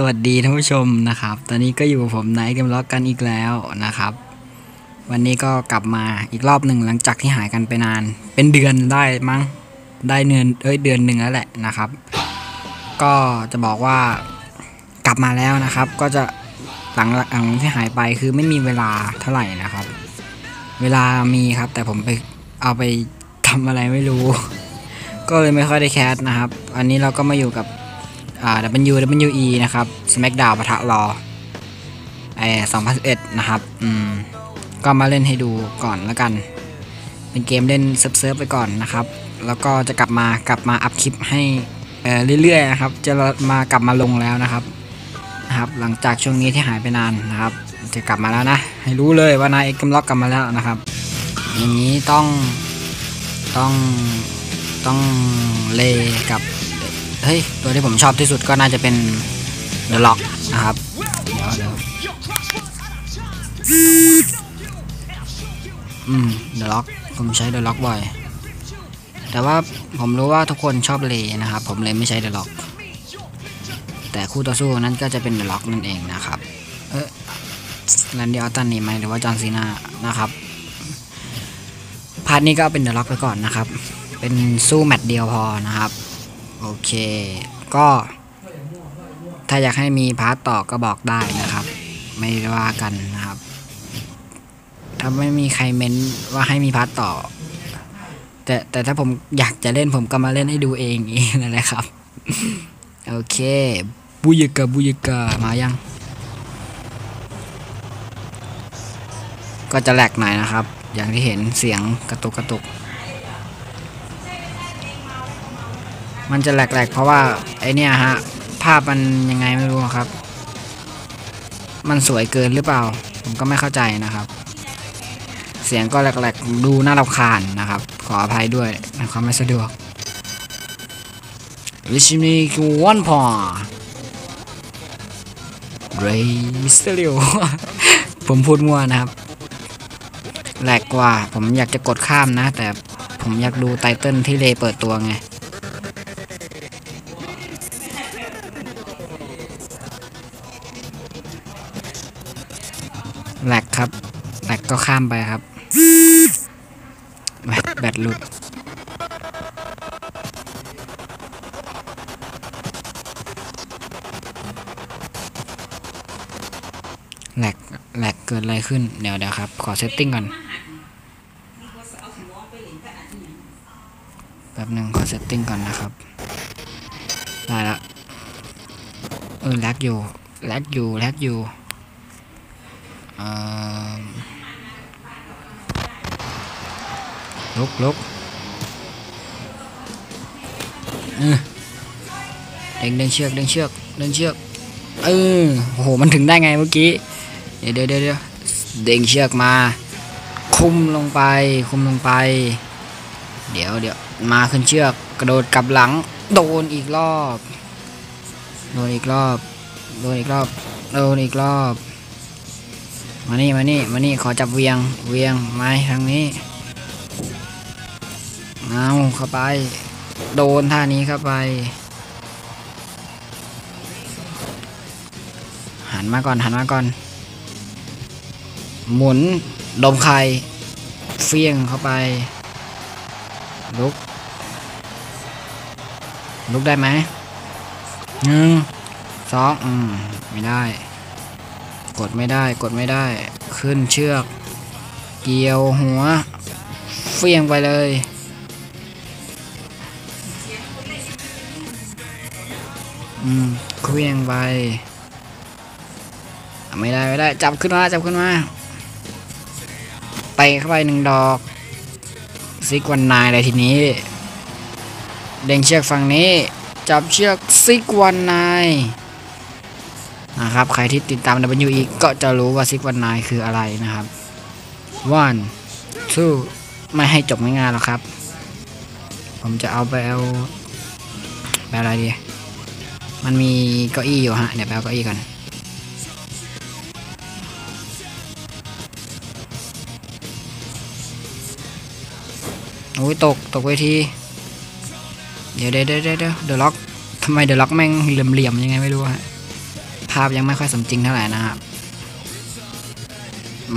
สวัสดีท่านผู้ชมนะครับ ตอนนี้ก็อยู่กับผมไนท์เกมล็อกกันอีกแล้วนะครับ วันนี้ก็กลับมาอีกรอบหนึ่งหลังจากที่หายกันไปนาน เป็นเดือนได้มั้ง ได้เดือนเอ้ยเดือนหนึ่งแล้วแหละนะครับ ก็จะบอกว่ากลับมาแล้วนะครับ ก็จะหลังหลังที่หายไปคือไม่มีเวลาเท่าไหร่นะครับ เวลามีครับ แต่ผมไปเอาไปทำอะไรไม่รู้ ก็เลยไม่ค่อยได้แคสนะครับ อันนี้เราก็มาอยู่กับ WWE นะครับ SmackDown ปะทะรอไอ้2011 นะครับ อืม ก็มาเล่นให้ดูก่อนแล้วกัน เป็นเกมเล่นเซิร์ฟๆไปก่อนนะครับ แล้วก็จะกลับมากลับมาอัพคลิปให้เอ่อเรื่อยๆนะครับ จะมากลับมาลงแล้วนะครับนะครับ หลังจากช่วงนี้ที่หายไปนานนะครับ จะกลับมาแล้วนะ ให้รู้เลยว่านายเอ็กซ์ล็อกกลับมาแล้วนะครับ อย่างนี้ต้องต้องต้องเลกับ เฮ้ย ตัวที่ผมชอบที่สุดก็น่าจะเป็น The Lock นะครับ เดี๋ยวเดี๋ยวอืม The Lock ผมใช้ The Lock บ่อย แต่ว่าผมรู้ว่าทุกคนชอบเลนะครับ ผมเลยไม่ใช้ The Lock แต่คู่ต่อสู้นั้นก็จะเป็น The Lock นั่นเองนะครับ เออแลนดี้ออตตันนี่ไหมหรือว่าจอห์นซีนานะครับพาร์ทนี้ก็เป็น The Lock ไปก่อนนะครับ เป็นสู้แมตช์เดียวพอนะครับ โอเค ก็ ถ้าอยากให้มีพาร์ทต่อก็บอกได้นะครับ ไม่ว่ากันนะครับ ถ้าไม่มีใครเม้นว่าให้มีพาร์ทต่อ แต่แต่ถ้าผมอยากจะเล่นผมก็มาเล่นให้ดูเองเองนั่นแหละครับ โอเค บุยกะบุยกะมายัง ก็จะแหลกหน่อยนะครับ อย่างที่เห็นเสียงกระตุกกระตุก มันจะแหลกๆ เพราะว่าไอเนี้ยฮะ ภาพมันยังไงไม่รู้ครับ มันสวยเกินหรือเปล่า ผมก็ไม่เข้าใจนะครับ เสียงก็แหลกๆ ดูน่ารำคาญนะครับ ขออภัยด้วยในความไม่สะดวกวิชิมิกวนพอเรย์มิสเตอริโอผมพูดมั่วนะครับแหลกกว่า ผมอยากจะกดข้ามนะ แต่ผมอยากดูไตเติลที่เลเปิดตัวไง ครับแหลกก็ข้ามไปครับ แบตแบตหลุดแหลกแหลกเกิดอะไรขึ้น เดี๋ยวเดี๋ยวครับ ขอเซตติ้งก่อน แป๊บหนึ่งขอเซตติ้งก่อนนะครับ ได้ละ เออแลกอยู่แลกอยู่แลกอยู่ ลุกลุกเออเด้งเด้งเชือกเด้งเชือกเด้งเชือกเออโอ้โหมันถึงได้ไงเมื่อกี้เดี๋ยวเดี๋ยวเดี๋ยวเดี๋ยวเด้งเชือกมา คุมลงไป คุมลงไป เดี๋ยวเดี๋ยวมาขึ้นเชือกกระโดดกลับหลัง โดนอีกรอบ โดนอีกรอบ โดนอีกรอบ โดนอีกรอบ มานี่มานี่มานี่ขอจับเวียงเวียงไม้ทางนี้เอาเข้าไป โดนท่านี้เข้าไป หันมาก่อนหันมาก่อน หมุนดมไข่เฟี้ยงเข้าไป ลุก ลุกได้ไหมหนึ่งสองอืมไม่ได้ กดไม่ได้กดไม่ได้ ขึ้นเชือก เกี่ยวหัว เฟี้ยงไปเลย อืมเคลี้ยงไป ไม่ได้ไม่ได้ จับขึ้นมาจับขึ้นมาไปเข้าไปหนึ่งดอกซิกวันนายเลยทีนี้ เด้งเชือกฝั่งนี้ จับเชือกซิกวันนาย นะครับ ใครที่ติดตาม W อีกก็จะรู้ว่าซิกวันนายคืออะไรนะครับ one two ไม่ให้จบง่ายๆหรอกครับ ผมจะเอาไปเอาไปอะไรดี มันมีเก้าอี้อยู่ฮะ เดี๋ยวไปเอาเก้าอี้ก่อนโอ้ยตก ตกเวที เดี๋ยวเดี๋ยวเดี๋ยวเดี๋ยวเดอะล็อกทำไมเดอะล็อกแม่งเหลี่ยมๆยังไงไม่รู้ฮะ ภาพยังไม่ค่อยสมจริงเท่าไหร่นะครับ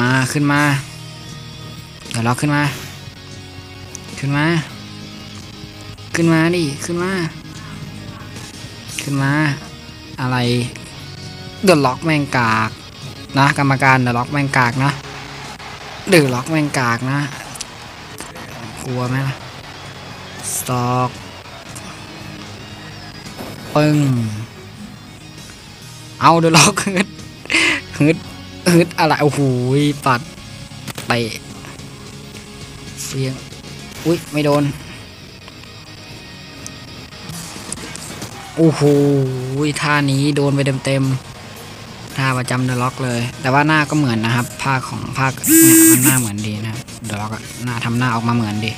มาขึ้นมา เดี๋ยวล็อกขึ้นมา ขึ้นมา ขึ้นมาดิ ขึ้นมา ขึ้นมา อะไร เดือดล็อกแมงกาก นะ กรรมการเดือดล็อกแมงกากนะเดือดล็อกแมงกากนะ กลัวไหมล่ะสตอกปึ้ง เอาเดือดล็อกฮึดฮึดฮึดอะไรโอ้โหปัดไปเฟียงอุ้ยไม่โดนโอ้โหท่านี้โดนไปเต็มๆท่าประจำเดอะล็อกเลย แต่ว่าหน้าก็เหมือนนะครับ ภาคของภาคเนี่ยมันหน้าเหมือนดีนะเดอะล็อกหน้าทำหน้าออกมาเหมือนดี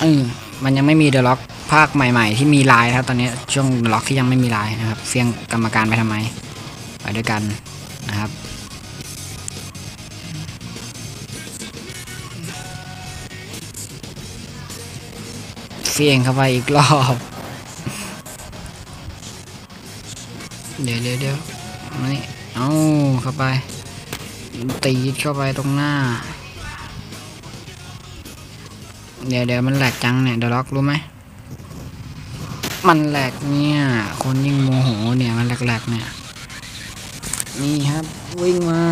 เออมันยังไม่มีเดอะล็อก ภาคใหม่ ๆ ที่มีลายนะครับ ตอนนี้ช่วงล็อกที่ยังไม่มีลายนะครับเฟียงกรรมการไปทำไม ไปด้วยกันนะครับเฟียงเข้าไปอีกรอบเดี๋ยวเดี๋ยวเดี๋ยวมานี่เอาเข้าไป ตีเข้าไปตรงหน้า เดี๋ยวเดี๋ยวมันแหลกจังเนี่ยเดยวล็อกรู้ไหม มันแหลกเนี่ย คนยิ่งโมโหเนี่ยมันแหลกๆเนี่ย นี่ครับ วิ่งมา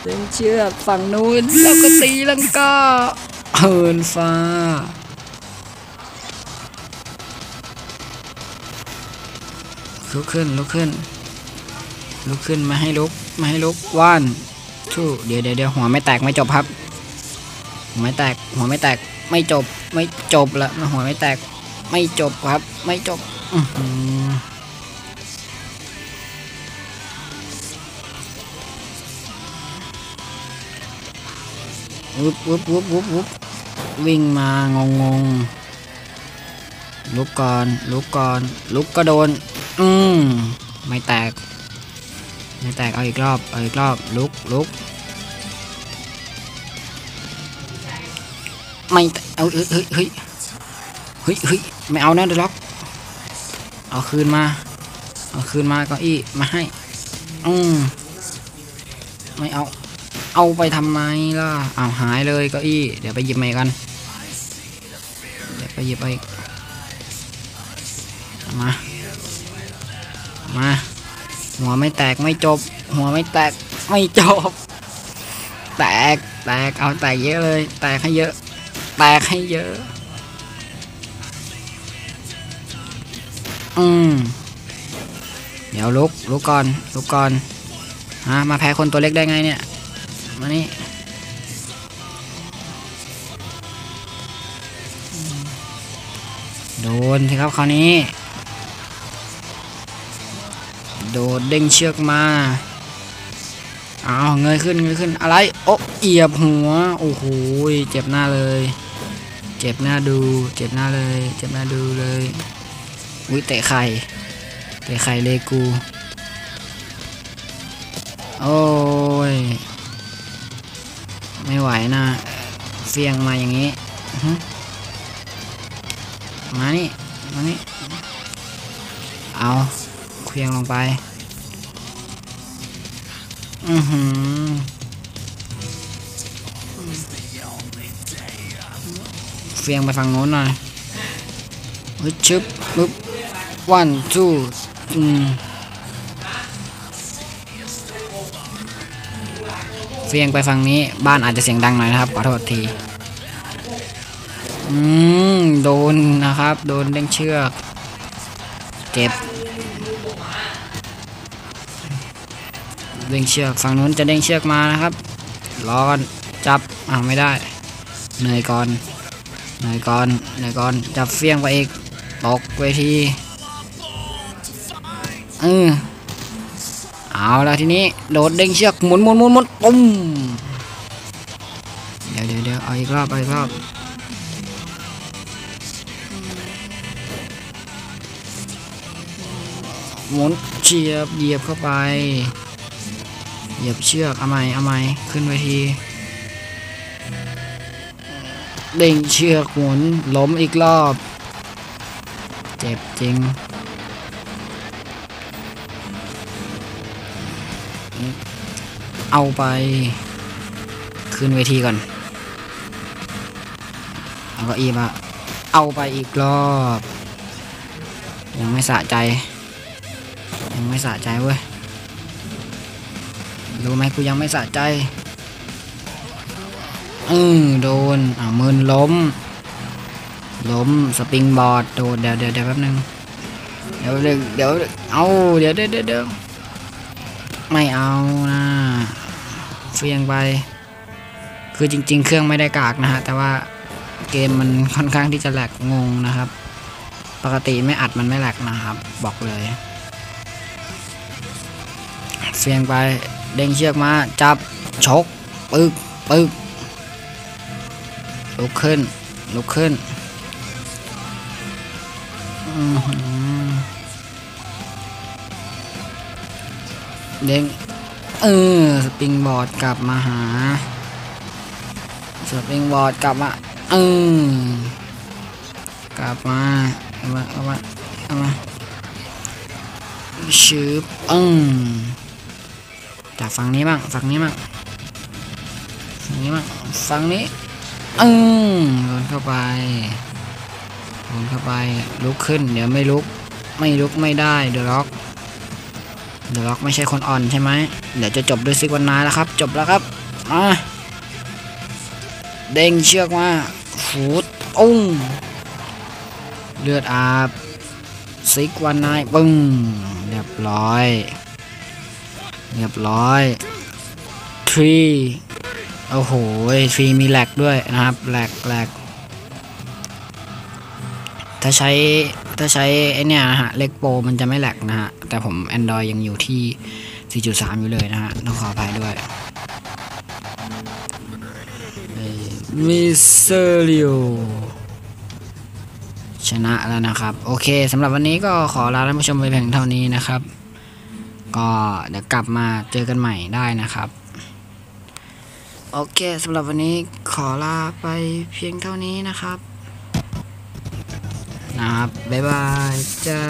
เส้นเชือกฝั่งนู้นแล้วก็ตีลังกาเหินฟ้า ลุกขึ้นลุกขึ้น ลุกขึ้นมาให้ลุกมาให้ลุกว่านทู่เดี๋ยวเดี๋ยวเดี๋ยวหัวไม่แตกไม่จบครับ หัวไม่แตกหัวไม่แตกไม่จบไม่จบละหัวไม่แตก ไม่จบครับ ไม่จบอื้อหือวุบวุบวุบวุบวุบวิ่งมางงงๆลุกก่อน ลุกก่อน ลุกก็โดน อืมไม่แตก ไม่แตก เอาอีกรอบ เอาอีกรอบ ลุกลุกไม่แตกเอาเฮ้ยเฮ้ยเฮ้ยเฮ้ยเฮ้ย ไม่เอานะเดยวล็อก เอาคืนมา เอาคืนมาเก็อี้มาให้ อืมไม่เอา เอาไปทำไมล่ะเอาหายเลยเก็อี้ เดี๋ยวไปหยิบใหม่กัน เดี๋ยวไปหยิบไปอีกมา มา หัวไม่แตกไม่จบ หัวไม่แตกไม่จบ แตก แตก เอาแตกเยอะเลย แตกให้เยอะ แตกให้เยอะ อืมเดี๋ยวลุกลุกก่อนลุกก่อนฮะมาแพ้คนตัวเล็กได้ไงเนี่ย มานี่โดนสิครับคราวนี้ โดดเด้งเชือกมาเอาเงยขึ้นเงยขึ้นอะไรโอ้เอียบหัวโอ้โหเจ็บหน้าเลย เจ็บหน้าดู เจ็บหน้าเลย เจ็บหน้าดูเลย อุ้ยเตะไข่เตะไข่เลกู โอ้ย ไม่ไหวนะเฟียงมาอย่างนี้ มานี่ มานี่ เอาเคลียงลงไป อือหือเฟียงไปฝั่งโน้นหน่อยชึบปึ๊บ วันจูอืมเฟียงไปฝั่งนี้บ้านอาจจะเสียงดังหน่อยนะครับขอโทษทีอืมโดนนะครับ โดนเด้งเชือก เจ็บเด้งเชือกฝั่งนู้นจะเด้งเชือกมานะครับรอก่อนจับอ้าไม่ได้เหนื่อยก่อนเหนื่อยก่อนเหนื่อยก่อนจับเฟียงไปอีกตกเวที เออเอาล้วทีนี้โดดเด้งเชือกหมุนหมุนหมุนหมุนปุ้มเดี๋ยวเดี๋ยวเดี๋ยวเอาอีกรอบเอาอีกรอบหมุนเฉียบเหยียบเข้าไปเหยียบเชือกเอาไหมเอาไหมขึ้นเวทีเด้งเชือกหมุนล้มอีกรอบ เจ็บจริง เอาไปขึ้นเวทีก่อนเอาก็อีมาเอาไปอีกรอบ ยังไม่สะใจ ยังไม่สะใจเว้ยรู้ไหมกูยังไม่สะใจอือโดนอ่ามืนล้ม ล้มสปริงบอร์ดโดนเดี๋ยวเดี๋ยวเดี๋ยวแป๊บนึงเดี๋ยวเดี๋ยวเดี๋ยวเอาเดี๋ยวเดี๋ยวเดี๋ยวไม่เอานะ เฟียงไป คือจริง ๆ เครื่องไม่ได้กากนะฮะ แต่ว่าเกมมันค่อนข้างที่จะแหลกงงนะครับ ปกติไม่อัดมันไม่แหลกนะครับ บอกเลย เฟียงไปเด้งเชือกมาจับชกปึ๊กปึ๊กลุกขึ้นลุกขึ้นเด้ง เออสปริงบอร์ดกลับมาหาสปริงบอร์ดกลับมาเออกลับมาเอามาเอามาเอามาชืบอืมจากฝั่งนี้บ้างฝั่งนี้บ้างฝั่งนี้บ้างฝั่งนี้อืมโดนเข้าไปโดนเข้าไปลุกขึ้นเดี๋ยวไม่ลุกไม่ลุกไม่ได้เดอะล็อกเดอะล็อกไม่ใช่คนอ่อนใช่ไหม เดี๋ยวจะจบด้วยซิกวันนายแล้วครับ จบแล้วครับมาเด้งเชือกมาฟูดอุ้งเลือดอาบซิกวันนายปึ้งเรียบร้อย เรียบร้อยทรีโอ้โหทรีมีแหลกด้วยนะครับแหลกแหลกถ้าใช้ถ้าใช้ไอเนี่ยฮะเล็กโปรมันจะไม่แหลกนะฮะ แต่ผม Android ยังอยู่ที่ 4.3 อยู่เลยนะฮะต้องขออภัยด้วยมิสเซเรียชนะแล้วนะครับ โอเคสำหรับวันนี้ก็ขอลาท่านผู้ชมไปเพียงเท่านี้นะครับ ก็เดี๋ยวกลับมาเจอกันใหม่ได้นะครับ โอเคสำหรับวันนี้ขอลาไปเพียงเท่านี้นะครับ นะครับ บ๊ายบายจ้า